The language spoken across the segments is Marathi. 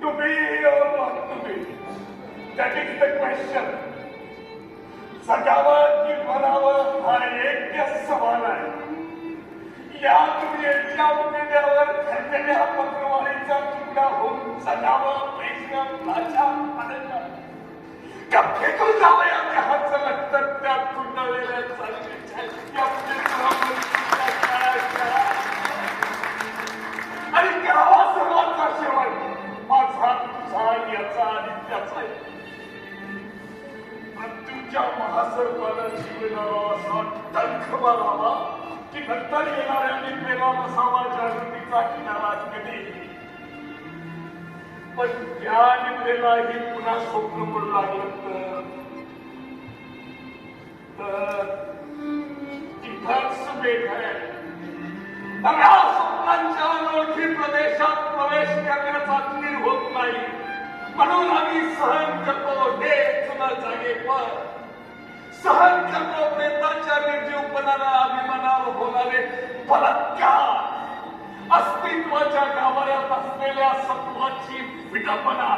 To be or not to be? That is the question. जगावं की मरावं हा एक सवाल आहे या दुनियेच्या उमेद्यावर ठरलेल्या पत्रवारीचा तुकडा होऊन जगावं प्रेषण भाषा आनंद का फेकून जावं या देहाचं लक्तर त्या कुंडलेल्या तुझा याचा आणि त्याचा मृत्यूच्या महासर्पाला जीवनाला असा टंख मारावा की नंतर येणाऱ्यांनी पेला बसावा जागृतीचा किनारा कधी पण त्या निमलेलाही पुन्हा स्वप्न पडू लागलं तर तिथंच बेट आहे. नव्या स्वप्नांच्या अनोळखी म्हणून आम्ही सहन करतो हे जुनं जागे पण. सहन करतो प्रेताच्या निर्जीवपणाला अभिमानावर होणारे बलात्कार. अस्तित्वाच्या गाभाऱ्यात असलेल्या सत्वाची विडंबना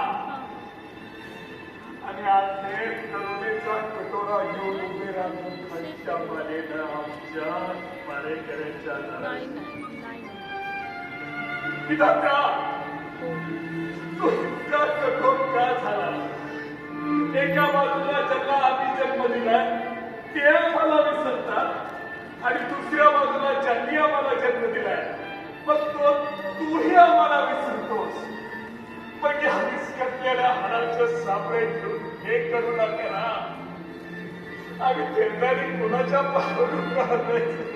आणि अखेर करुणेचा कटोरा घेऊन उभे राहून खालच्या मालेनं आमच्या मारेकऱ्याच्या नाही एका बाजूला ज्यांना आम्ही जन्म दिलाय ते मला विसरतात. आणि दुसऱ्या बाजूला ज्यांनी आम्हाला जन्म दिलाय मग तो तूही आम्हाला विसरतोस. म्हणजे पण या विस्कटलेल्या हाडाचं सापळे घेऊन हे करू नका ना. आम्ही तेवढ्याने कोणाच्या पावरून राहायचं